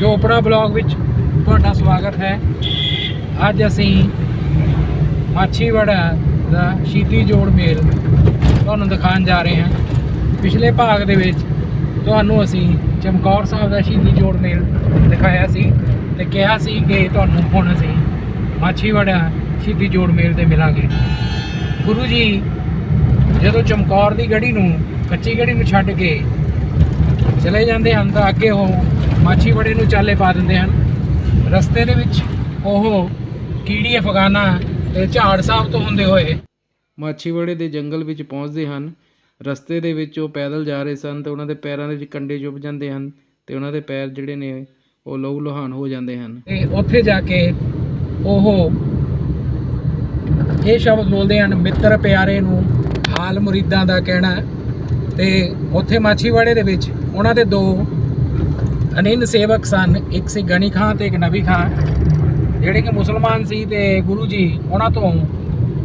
Chopra blog ਵਿੱਚ ਤੁਹਾਡਾ ਸਵਾਗਤ ਹੈ। ਅੱਜ ਅਸੀਂ ਮਾਛੀਵਾੜਾ ਦਾ ਸ਼ੀਤੀ ਜੋੜ ਮੇਲ ਤੁਹਾਨੂੰ ਦਿਖਾਉਣ ਜਾ ਰਹੇ ਹਾਂ। ਪਿਛਲੇ ਭਾਗ ਦੇ ਵਿੱਚ ਤੁਹਾਨੂੰ ਅਸੀਂ ਚਮਕੌਰ ਸਾਹਿਬ ਦਾ ਸ਼ਹੀਦੀ ਜੋੜ ਮੇਲ ਦਿਖਾਇਆ ਸੀ ਤੇ ਕਿਹਾ ਸੀ ਕਿ ਤੁਹਾਨੂੰ ਹੁਣ ਅਸੀਂ ਮਾਛੀਵਾੜਾ ਸ਼ਹੀਦੀ ਜੋੜ ਮੇਲ ਤੇ ਮਿਲਾਂਗੇ। ਗੁਰੂ ਜੀ, ਜਦੋਂ ਚਮਕੌਰ ਦੀ ਗੜੀ ਨੂੰ ਕੱਚੀ ਗੜੀ ਨੂੰ ਛੱਡ ਕੇ ਚਲੇ ਜਾਂਦੇ ਹਨ ਤਾਂ ਅੱਗੇ ਉਹ ਮਾਛੀਵਾੜੇ ਨੂੰ ਚਾਲੇ ਪਾ ਦਿੰਦੇ ਹਨ। ਰਸਤੇ ਦੇ ਵਿੱਚ ਉਹ ਕੀੜੀ ਅਫਗਾਨਾ ਤੇ ਝਾੜ ਸਾਹਿਬ ਤੋਂ ਹੁੰਦੇ ਹੋਏ ਮਾਛੀਵਾੜੇ ਦੇ ਜੰਗਲ ਵਿੱਚ ਪਹੁੰਚਦੇ ਹਨ। ਰਸਤੇ ਦੇ ਵਿੱਚ ਉਹ ਪੈਦਲ ਜਾ ਰਹੇ ਸਨ ਤੇ ਉਹਨਾਂ ਦੇ ਪੈਰਾਂ ਦੇ ਵਿੱਚ ਕੰਡੇ ਚੁੱਭ ਜਾਂਦੇ ਹਨ ਤੇ ਉਹਨਾਂ ਦੇ ਪੈਰ ਜਿਹੜੇ ਨੇ ਉਹ ਲਹੂ ਲੁਹਾਨ ਹੋ ਜਾਂਦੇ ਹਨ। ਤੇ ਉੱਥੇ ਜਾ ਕੇ ਉਹ ਇਹ ਸ਼ਬਦ ਬੋਲਦੇ ਹਨ, ਮਿੱਤਰ ਪਿਆਰੇ ਨੂੰ ਹਾਲ ਮੁਰੀਦਾਂ ਦਾ ਕਹਿਣਾ। ਤੇ ਉੱਥੇ ਮਾਛੀਵਾੜੇ ਦੇ ਵਿੱਚ ਉਹਨਾਂ ਦੇ ਦੋ ਅਨਿੰਨ ਸੇਵਕ ਸਨ, ਇੱਕ ਸੀ ਗਣੀ ਖਾਂ ਤੇ ਇੱਕ ਨਬੀ ਖਾਂ। ਜਿਹੜੇ ਕਿ ਮੁਸਲਮਾਨ ਸੀ ਤੇ ਗੁਰੂ ਜੀ ਉਹਨਾਂ ਤੋਂ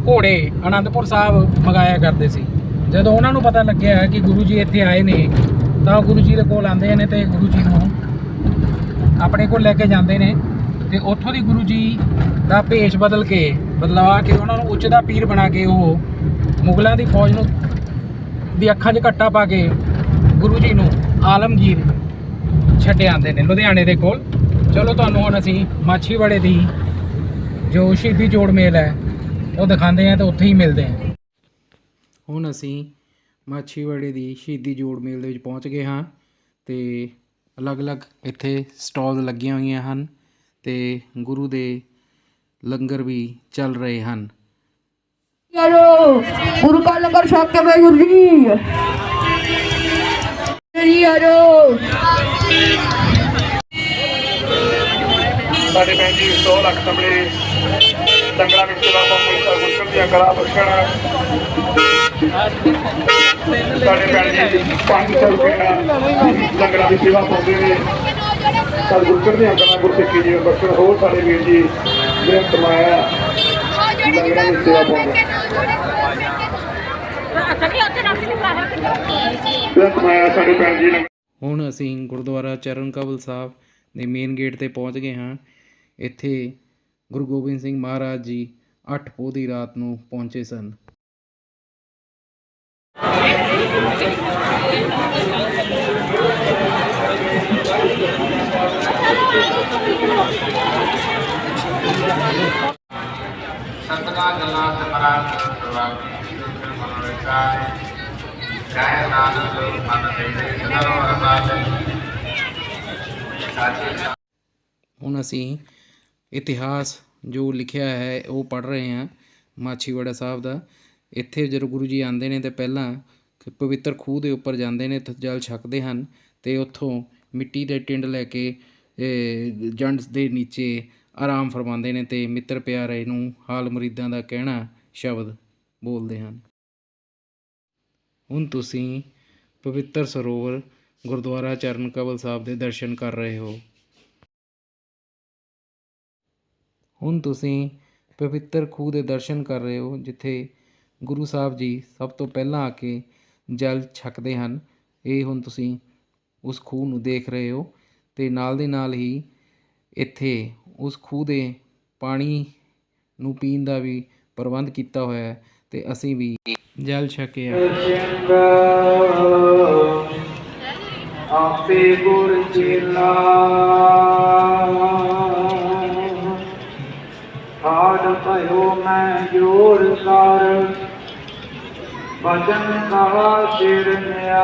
ਘੋੜੇ ਅਨੰਦਪੁਰ ਸਾਹਿਬ ਮੰਗਾਇਆ ਕਰਦੇ ਸੀ। ਜਦੋਂ ਉਹਨਾਂ ਨੂੰ ਪਤਾ ਲੱਗਿਆ ਕਿ ਗੁਰੂ ਜੀ ਇੱਥੇ ਆਏ ਨੇ, ਤਾਂ ਗੁਰੂ ਜੀ ਦੇ ਕੋਲ ਆਉਂਦੇ ਨੇ ਤੇ ਗੁਰੂ ਜੀ ਨੂੰ ਆਪਣੇ ਕੋਲ ਲੈ ਕੇ ਜਾਂਦੇ ਨੇ ਤੇ ਉੱਥੋਂ ਦੀ ਗੁਰੂ ਜੀ ਦਾ ਭੇਸ਼ ਬਦਲ ਕੇ ਬਦਲਵਾ ਕੇ ਉਹਨਾਂ ਨੂੰ ਉੱਚ ਦਾ ਪੀਰ ਬਣਾ ਕੇ ਉਹ ਮੁਗਲਾਂ ਦੀ ਫੌਜ ਨੂੰ, ਦੀ ਅੱਖਾਂ 'ਚ ਘੱਟਾ ਪਾ ਕੇ ਗੁਰੂ ਜੀ ਨੂੰ ਆਲਮਗੀਰ ਛੱਡੇ ਆਉਂਦੇ ਨੇ, ਲੁਧਿਆਣੇ ਦੇ ਕੋਲ। ਚਲੋ ਤੁਹਾਨੂੰ ਹੁਣ ਅਸੀਂ ਮਾਛੀਵਾੜੇ ਦੀ ਜੋ ਸ਼ਹੀਦੀ ਜੋੜ ਮੇਲ ਹੈ, ਉਹ ਦਿਖਾਉਂਦੇ ਆ ਤੇ ਉੱਥੇ ਹੀ ਮਿਲਦੇ ਆ ਹੁਣ ਅਸੀਂ ਮਾਛੀਵਾੜੇ ਦੀ ਸ਼ਹੀਦੀ ਜੋੜ ਮੇਲ ਦੇ ਵਿੱਚ ਪਹੁੰਚ ਗਏ ਹਾਂ ਤੇ ਅਲੱਗ-ਅਲੱਗ ਇੱਥੇ ਸਟਾਲ ਲੱਗੀਆਂ ਹੋਈਆਂ ਹਨ ਤੇ ਗੁਰੂ ਦੇ ਲੰਗਰ ਵੀ ਚੱਲ ਰਹੇ ਹਨ। ਯਾਰੋ ਗੁਰੂ ਕਾ ਲੰਗਰ ਛਕ ਕੇ ਵੇ ਜੀ। ਲੱਖ ਤਬਲੇ ਦੰਗਲਾ ਵਿੱਚ ਬਾਬਾ ਮੂਸਾ ਗੁਰਕਰ ਦੀਆਂ ਕਲਾ ਬਖਸ਼ਣ। ਸਾਡੇ ਭੈਣ ਜੀ 500 ਰੁਪਏ ਦੰਗਲਾ ਦੀ ਸੇਵਾ ਪਾਉਂਦੇ ਨੇ। ਸਾਡੇ ਗੁਰਕਰ ਦੀਆਂ ਕਲਾ ਗੁਰਸਿੱਖੀ ਜੀ ਬਖਸ਼ਣ। ਹੋਰ ਸਾਡੇ ਵੀਰ ਜੀ, ਜਿਹੜੇ ਕਮਾਇਆ, ਦੰਗਲਾ ਦੀ ਸੇਵਾ ਪਾਉਂਦੇ ਹੁਣ ਅਸੀਂ ਗੁਰਦੁਆਰਾ ਚਰਨ ਕਬਲ ਸਾਹਿਬ ਦੇ ਮੇਨ ਗੇਟ ਤੇ ਪਹੁੰਚ ਗਏ ਹਾਂ। ਇੱਥੇ ਗੁਰੂ ਗੋਬਿੰਦ ਸਿੰਘ ਮਹਾਰਾਜ ਜੀ 8 ਪੋਹ ਦੀ ਰਾਤ ਨੂੰ ਪਹੁੰਚੇ ਸਨ। ਸਤਿਕਾਰ ਗੱਲਾਂ ਸਿਮਰਾਂ ਪ੍ਰਵਾਹ ਫਿਰ ਮਨ ਵਿਚਾਰ ਗਾਇ ਨਾਨਕ ਮਨ ਦੇ ਸਦਰੋ ਅਰਦਾਸ ਸਾਚੇ ਹੁਣ ਅਸੀਂ ਇਤਿਹਾਸ ਜੋ ਲਿਖਿਆ ਹੈ, ਉਹ ਪੜ੍ਹ ਰਹੇ ਹਾਂ ਮਾਛੀਵਾੜਾ ਸਾਹਿਬ ਦਾ। ਇੱਥੇ ਜਦੋਂ ਗੁਰੂ ਜੀ ਆਉਂਦੇ ਨੇ ਤਾਂ ਪਹਿਲਾਂ ਪਵਿੱਤਰ ਖੂਹ ਦੇ ਉੱਪਰ ਜਾਂਦੇ ਨੇ ਤੇ ਜਲ ਛਕਦੇ ਹਨ ਅਤੇ ਉੱਥੋਂ ਮਿੱਟੀ ਦੇ ਟਿੰਡ ਲੈ ਕੇ ਜੰਡਸ ਦੇ ਨੀਚੇ ਆਰਾਮ ਫਰਮਾਉਂਦੇ ਨੇ ਅਤੇ ਮਿੱਤਰ ਪਿਆਰੇ ਨੂੰ ਹਾਲ ਮੁਰੀਦਾਂ ਦਾ ਕਹਿਣਾ ਸ਼ਬਦ ਬੋਲਦੇ ਹਨ। ਹੁਣ ਤੁਸੀਂ ਪਵਿੱਤਰ ਸਰੋਵਰ ਗੁਰਦੁਆਰਾ ਚਰਨ ਕਬਲ ਸਾਹਿਬ ਦੇ ਦਰਸ਼ਨ ਕਰ ਰਹੇ ਹੋ। ਹੁਣ ਤੁਸੀਂ ਪਵਿੱਤਰ ਖੂਹ ਦੇ ਦਰਸ਼ਨ ਕਰ ਰਹੇ ਹੋ, ਜਿੱਥੇ ਗੁਰੂ ਸਾਹਿਬ ਜੀ ਸਭ ਤੋਂ ਪਹਿਲਾਂ ਆ ਕੇ ਜਲ ਛਕਦੇ ਹਨ। ਇਹ ਹੁਣ ਤੁਸੀਂ ਉਸ ਖੂਹ ਨੂੰ ਦੇਖ ਰਹੇ ਹੋ ਤੇ ਨਾਲ ਦੇ ਨਾਲ ਹੀ ਇੱਥੇ ਉਸ ਖੂਹ ਦੇ ਪਾਣੀ ਨੂੰ ਪੀਣ ਦਾ ਵੀ ਪ੍ਰਬੰਧ ਕੀਤਾ ਹੋਇਆ ਹੈ ਤੇ ਅਸੀਂ ਵੀ ਜਲ ਛਕਿਆ ਆਪੇ ਗੁਰ ਚੇਲਾ। ਹਾੜ ਭਇਓ ਮੈਂ ਜੋਰ ਵਚਨ ਕਹਾ ਸਿਰ ਨਿਆ।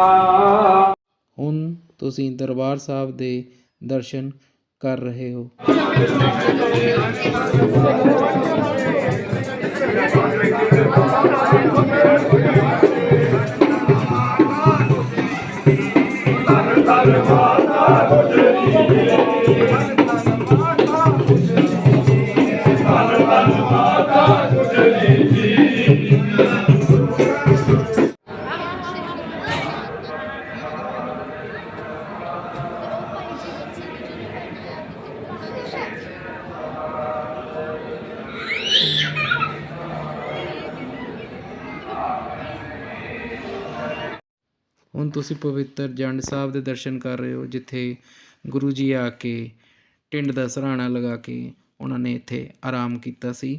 ਹੁਣ ਤੁਸੀਂ ਦਰਬਾਰ ਸਾਹਿਬ ਦੇ ਦਰਸ਼ਨ ਕਰ ਰਹੇ ਹੋ। ਹੁਣ ਤੁਸੀਂ ਪਵਿੱਤਰ ਜੰਡ ਸਾਹਿਬ ਦੇ ਦਰਸ਼ਨ ਕਰ ਰਹੇ ਹੋ, ਜਿੱਥੇ ਗੁਰੂ ਜੀ ਆ ਕੇ ਟਿੰਡ ਦਾ ਸਰਾਣਾ ਲਗਾ ਕੇ ਉਹਨਾਂ ਨੇ ਇੱਥੇ ਆਰਾਮ ਕੀਤਾ ਸੀ।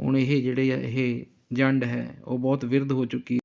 ਹੁਣ ਇਹ ਜਿਹੜੇ ਇਹ ਜੰਡ ਹੈ, ਉਹ ਬਹੁਤ ਵਿਰਧ ਹੋ ਚੁੱਕੀ